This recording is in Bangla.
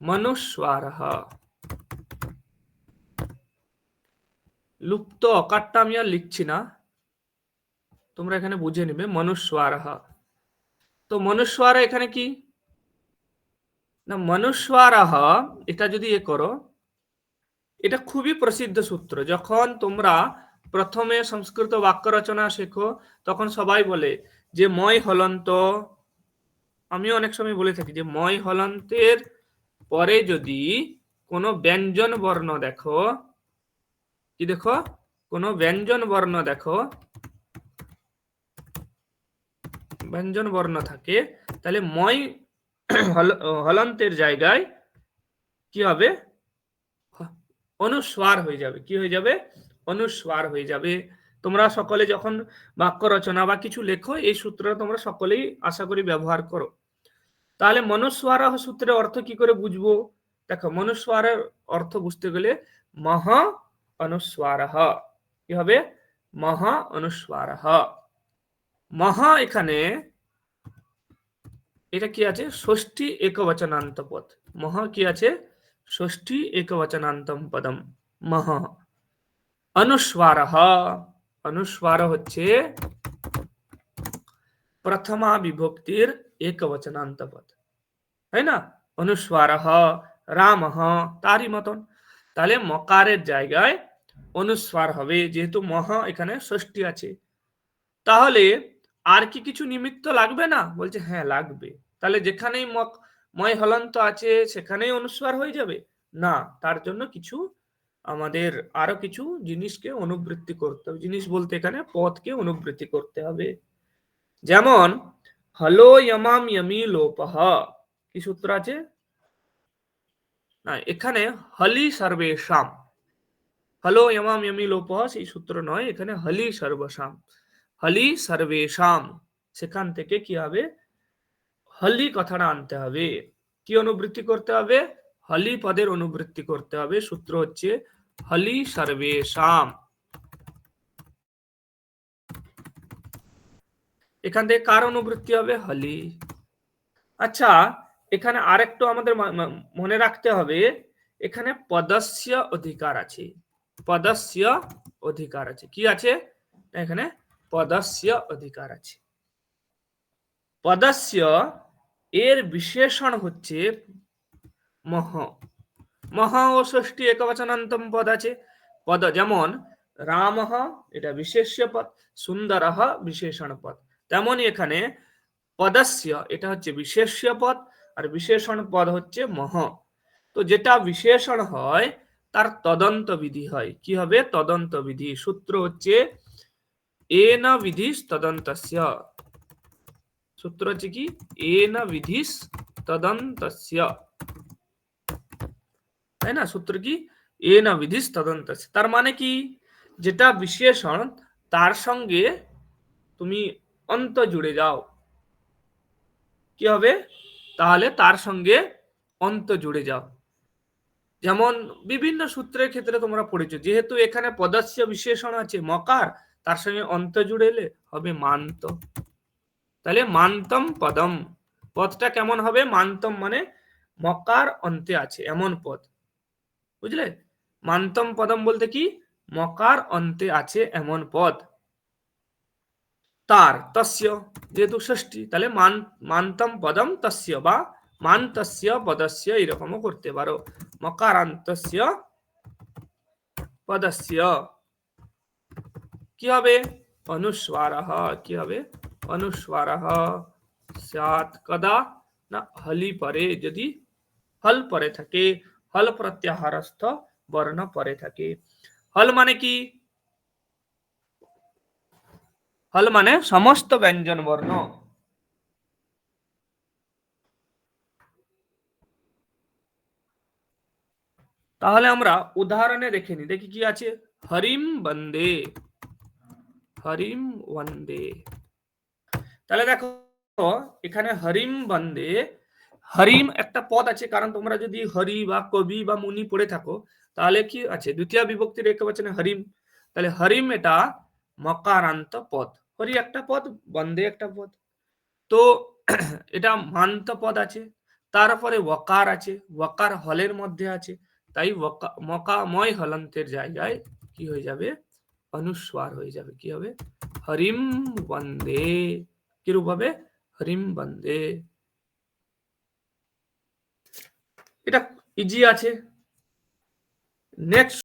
মনুস্বার লুপ্ত অকারটা আমি আর লিখছি না তোমরা এখানে বুঝে নেবে মনুস্বার তো মনুস্বার এখানে কি না মনুস্বার এটা যদি এ করো এটা খুবই প্রসিদ্ধ সূত্র যখন তোমরা প্রথমে সংস্কৃত বাক্য রচনা শেখো তখন সবাই বলে যে ময় হলন্ত আমি অনেক সময় বলে থাকি যে ময় হলন্তের পরে যদি কোনো ব্যঞ্জন বর্ণ দেখো, কি দেখো? কোনো ব্যঞ্জন বর্ণ দেখো, ব্যঞ্জন বর্ণ থাকে, তাহলে ময় হলন্তের জায়গায় কি হবে? অনুস্বার হয়ে যাবে। কি হয়ে যাবে? অনুস্বার হয়ে যাবে। তোমরা সকলে যখন বাক্য রচনা বা কিছু লেখো, এই সূত্র তোমরা সকলেই আশা করি ব্যবহার করো। তাহলে মনুস্বার সূত্রের অর্থ কি করে বুঝব? দেখো, মনুস্বারের অর্থ বুঝতে গেলে মহা অনুস্বার কি হবে? মহা অনুস্বার মহ এখানে, এটা কি আছে? ষষ্ঠী একবচনান্ত পদ মহ কি আছে? ষষ্ঠী একবচনান্তম পদম মহ অনুস্বার অনুস্বার হচ্ছে প্রথমা বিভক্তির একবচনান্ত পদ তাই না? অনুস্বার রাম তারই মতন। তাহলে মকারের জায়গায় অনুস্বার হবে, যেহেতু মহ এখানে ষষ্ঠী আছে। তাহলে আর কি কিছু নিমিত্ত লাগবে না? বলছে হ্যাঁ লাগবে। তাহলে যেখানেই মক, ময় হলন্ত আছে, সেখানেই অনুস্বার হয়ে যাবে? না, তার জন্য কিছু আমাদের আরও কিছু জিনিসকে অনুবৃত্তি করতে হবে। জিনিস বলতে এখানে পথকে অনুবৃত্তি করতে হবে। যেমন, হলো ইয়মাম ইয়মি, লোপহ। কি সূত্র আছে? না, এখানে হলি সর্বেশাম। হলো ইয়মাম ইয়মি লোপহ সেই সূত্র নয়, এখানে হলি সর্বসাম হলি সর্বেশাম, সেখান থেকে কি হবে? হলি কথাটা আনতে হবে। কি অনুবৃত্তি করতে হবে? হলি পদের অনুবৃত্তি করতে হবে, সূত্র হচ্ছে হলি সর্বেশাম। এখান থেকে কার অনুবৃত্তি হবে? হলি। আচ্ছা এখানে আরেকটু আমাদের মনে রাখতে হবে, এখানে পদস্য অধিকার আছে। পদস্য অধিকার আছে। কি আছে? এখানে পদস্য অধিকার আছে। পদস্য এর বিশেষণ হচ্ছে মহ। মহা ও ষষ্ঠী একবচনান্তম পদ আছে। পদ যেমন রাম এটা বিশেষ্য পদ। সুন্দর বিশেষণ পদ। তেমনই এখানে পদস্য, এটা হচ্ছে বিশেষ্য পদ। আর বিশেষণ পদ হচ্ছে মহ। তো যেটা বিশেষণ হয়, তার তদন্ত বিধি হয়। কি হবে? তদন্ত বিধি। সূত্র হচ্ছে এ না বিধিস তদন্তস্য। সূত্র হচ্ছে কি? এ না বিধিস তদন্তস্য। তাই না? সূত্র কি? এ না বিধিস তদন্তস্য। তার মানে কি? যেটা বিশেষণ, তার সঙ্গে তুমি অন্ত জুড়ে যাও। কি হবে? তাহলে তার সঙ্গে অন্ত জুড়ে যাও। যেমন বিভিন্ন সূত্রের ক্ষেত্রে তোমরা পড়েছো, যেহেতু এখানে পদাস্য বিশেষণ আছে, মকার, তার সঙ্গে অন্ত জুড়ে এলে হবে মান্ত। তাহলে মান্তম পদম, পদটা কেমন হবে? মান্তম মানে মকার অন্তে আছে, এমন পদ। বুঝলে? মান্তম পদম বলতে কি? মকার অন্তে আছে, এমন পদ। তার, তস্য, যেহেতু ষষ্ঠী, তাহলে মান, মান্তম পদম তস্য বা মান্তস্য পদস্য এরকমও করতে পারো। মকারান্তস্য পদস্য। কি হবে? অনুস্বার কি হবে? অনুস্বার সাত কদা। না, হলি পরে যদি হল পরে থাকে, হল প্রত্যাহারস্থ বর্ণ পরে থাকে। হল মানে কি? হল মানে সমস্ত ব্যঞ্জন বর্ণ। তাহলে আমরা উদাহরণে দেখে নি দেখি কি আছে? হরিম বন্দে। হরিম বন্দে। তাহলে দেখো, এখানে হরিম বন্দে। হরিম একটা পদ আছে, কারণ তোমরা যদি হরি বা কবি বা মুনি পড়ে থাকো, তাহলে কি আছে? দ্বিতীয় বিভক্তির এক বচনে হরিম। তাহলে হরিম এটা মকারান্ত পদ। হরি একটা পদ, বন্দে একটা পদ। তো এটা মান্ত পদ আছে, তারপরে ওয়াকার আছে ওয়াকার হলের মধ্যে আছে, তাই মকাময় হলন্তের জায়গায় কি হয়ে যাবে? অনুস্বার হয়ে যাবে, কি হবে? হরিম বন্দে কিরূপ হবে? হরিম বন্দে। এটা ইজি আছে। নেক্সট